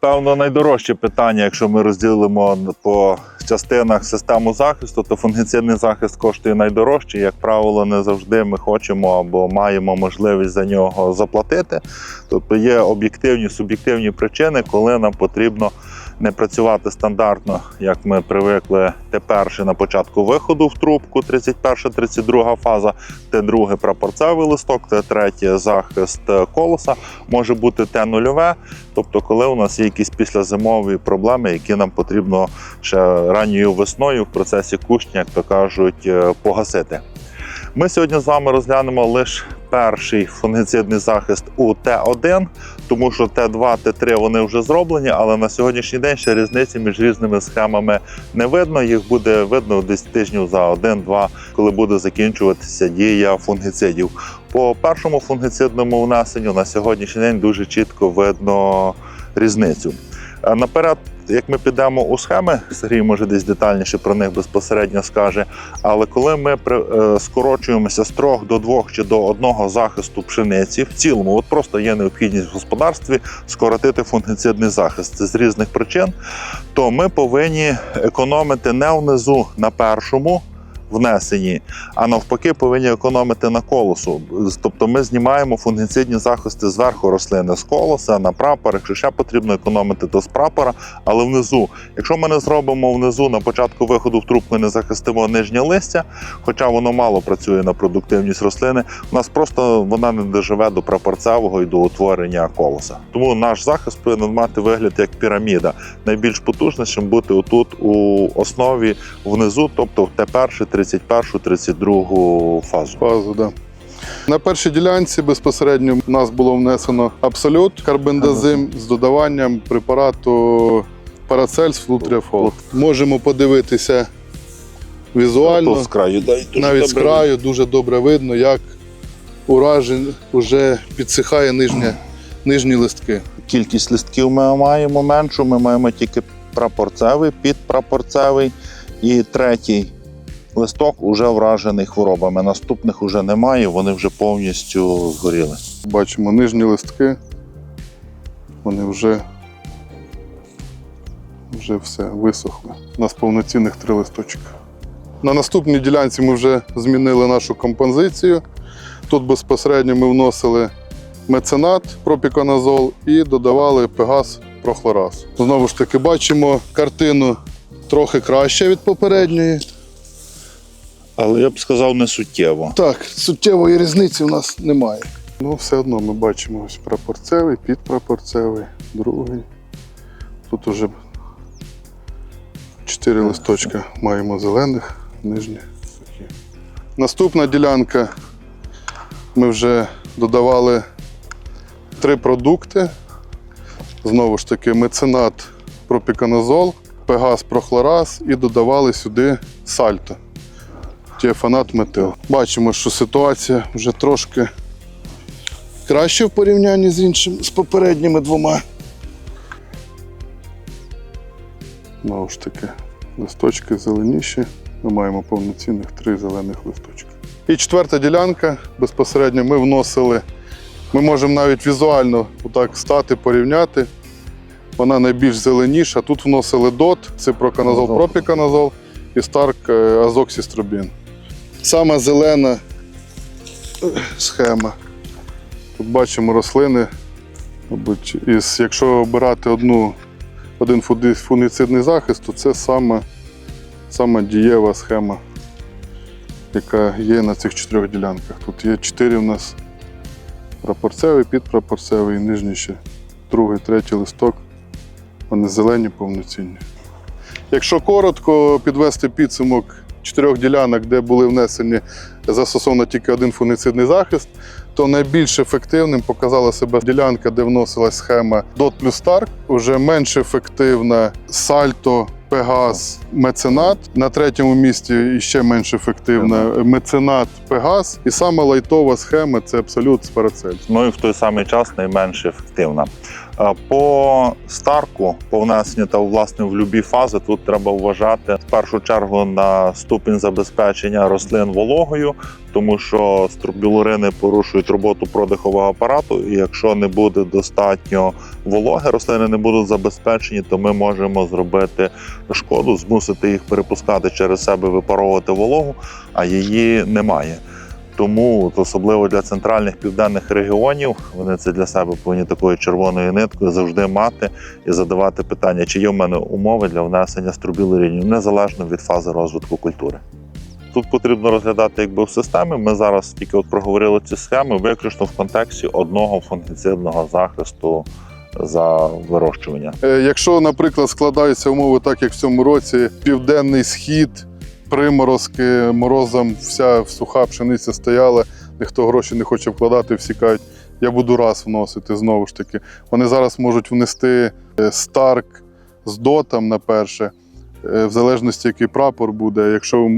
Певно, найдорожче питання, якщо ми розділимо по частинах систему захисту, то фунгіцидний захист коштує найдорожче. Як правило, не завжди ми хочемо або маємо можливість за нього заплатити. Тобто є об'єктивні, суб'єктивні причини, коли нам потрібно не працювати стандартно, як ми привикли тепер ще на початку виходу в трубку, 31-32 фаза, Т2 прапорцевий листок, Т3 захист колоса, може бути Т0, тобто коли у нас є якісь післязимові проблеми, які нам потрібно ще ранньою весною в процесі кущення, як то кажуть, е, погасити. Ми сьогодні з вами розглянемо лише перший фунгіцидний захист у Т1, тому що Т2, Т3 вони вже зроблені, але на сьогоднішній день ще різниці між різними схемами не видно. Їх буде видно десь тижнів за один-два, коли буде закінчуватися дія фунгіцидів. По першому фунгіцидному внесенню на сьогоднішній день дуже чітко видно різницю. Е, Наперед, як ми підемо у схеми, Сергій може десь детальніше про них безпосередньо скаже. Але коли ми е, скорочуємося з трьох до двох чи до одного захисту пшениці, в цілому, от просто є необхідність в господарстві скоротити фунгіцидний захист Це з різних причин, то ми повинні економити не внизу на першому. Внесенні, а навпаки, повинні економити на колосу. Тобто ми знімаємо фунгіцидні захисти зверху рослини з колоса на прапор. Якщо ще потрібно економити, то з прапора, але внизу. Якщо ми не зробимо внизу на початку виходу в трубку, не захистимо нижнє листя, хоча воно мало працює на продуктивність рослини, у нас просто вона не доживе до прапорцевого і до утворення колоса. Тому наш захист повинен мати вигляд як піраміда. Найбільш потужнішим бути отут у основі внизу, тобто в Т1, 31, 32 фазу. Фазу, да. На першій ділянці безпосередньо у нас було внесено абсолют карбендазим з додаванням препарату Парацельс Флутріафол. Можемо подивитися візуально, Тут з краю, да, дуже навіть з добре краю дуже добре видно, як уражень вже підсихає нижня, нижні листки. Кількість листків ми маємо меншу, ми маємо тільки прапорцевий, підпрапорцевий і третій листок уже вражений хворобами. Наступних уже немає, вони вже повністю згоріли. Бачимо нижні листки. Вони вже, вже все висохли. У нас повноцінних три листочка. На наступній ділянці ми вже змінили нашу композицію. Тут безпосередньо ми вносили меценат, пропіконазол і додавали пегас прохлораз. Знову ж таки, бачимо картину трохи краще від попередньої. Але я б сказав, не суттєво. Так, суттєвої різниці у нас немає. Ну, все одно ми бачимо ось прапорцевий, підпрапорцевий, другий. Тут уже чотири листочка маємо зелених, нижні сухі. Наступна ділянка. Ми вже додавали три продукти. Знову ж таки, меценат пропіканозол, пегас прохлораз і додавали сюди сальто тіафанат метил. Бачимо, що ситуація вже трошки краще в порівнянні з іншим, з попередніми двома. Знову ж таки, листочки зеленіші. Ми маємо повноцінних три зелених листочки. І четверта ділянка. Безпосередньо ми вносили. Ми можемо навіть візуально отак стати, порівняти. Вона найбільш зеленіша. Тут вносили дот, ципроканазол, пропіканазол і старк е, азоксістробін. Сама зелена схема. Тут бачимо рослини. Із, якщо обирати одну, один фунгіцидний захист, то це сама, сама дієва схема, яка є на цих чотирьох ділянках. Тут є чотири у нас прапорцевий, підпрапорцевий, і нижній ще другий, третій листок. Вони зелені повноцінні. Якщо коротко підвести підсумок чотирьох ділянок, де були внесені застосовано тільки один фунгіцидний захист, то найбільш ефективним показала себе ділянка, де вносилась схема DOT плюс Stark, вже менш ефективна Сальто, Пегас, Меценат. На третьому місці ще менш ефективна Меценат, Пегас. І саме лайтова схема це абсолют з Парацель. Ну і в той самий час найменш ефективна. Е, По старку, по внесенню та власне в любі фази, тут треба вважати в першу чергу на ступінь забезпечення рослин вологою, тому що стробілурини порушують роботу продихового апарату. І якщо не буде достатньо вологи, рослини не будуть забезпечені, то ми можемо зробити шкоду, змусити їх перепускати через себе, випаровувати вологу, а її немає. Тому особливо для центральних південних регіонів вони це для себе повинні такою червоною ниткою завжди мати і задавати питання, чи є в мене умови для внесення струбілерінів, незалежно від фази розвитку культури. Тут потрібно розглядати якби в системі. Ми зараз тільки от проговорили ці схеми виключно в контексті одного фунгіцидного захисту за вирощування. Е, Якщо, наприклад, складаються умови так, як в цьому році, південний схід, приморозки, морозом вся суха пшениця стояла, ніхто гроші не хоче вкладати, всі кажуть, я буду раз вносити знову ж таки. Вони зараз можуть внести е, старк з дотом на перше, е, в залежності, який прапор буде. Якщо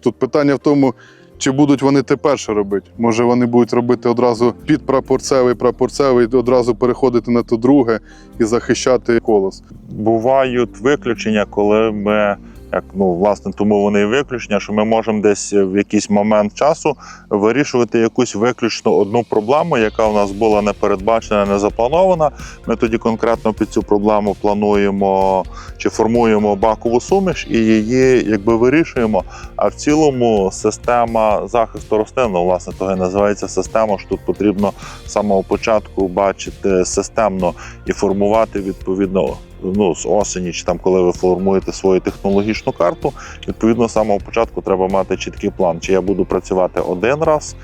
тут питання в тому, чи будуть вони те перше робити? Може, вони будуть робити одразу під прапорцевий, прапорцевий, одразу переходити на то друге і захищати колос. Бувають виключення, коли ми. Як ну власне, тому вони і виключення, що ми можемо десь в якийсь момент часу вирішувати якусь виключно одну проблему, яка в нас була не передбачена, не запланована. Ми тоді конкретно під цю проблему плануємо чи формуємо бакову суміш і її якби вирішуємо. А в цілому система захисту рослин, ну, власне, того і називається система. що Тут потрібно з самого початку бачити системно і формувати відповідно ну, з осені, чи там коли ви формуєте свою технологічну карту, відповідно з самого початку треба мати чіткий план, чи я буду працювати один раз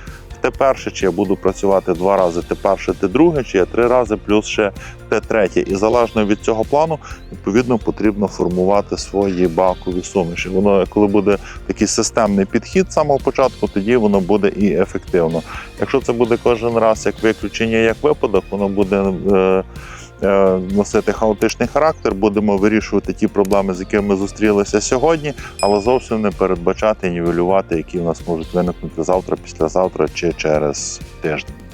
те перше, чи я буду працювати два рази те перше, те друге, чи я три рази, плюс ще те третє. І залежно від цього плану, відповідно, потрібно формувати свої бакові суміші. Воно, коли буде такий системний підхід з самого початку, тоді воно буде і ефективно. Якщо це буде кожен раз як виключення, як випадок, воно буде. Е, Носити хаотичний характер, будемо вирішувати ті проблеми, з якими ми зустрілися сьогодні, але зовсім не передбачати і нівелювати, які в нас можуть виникнути завтра, післязавтра чи через тиждень.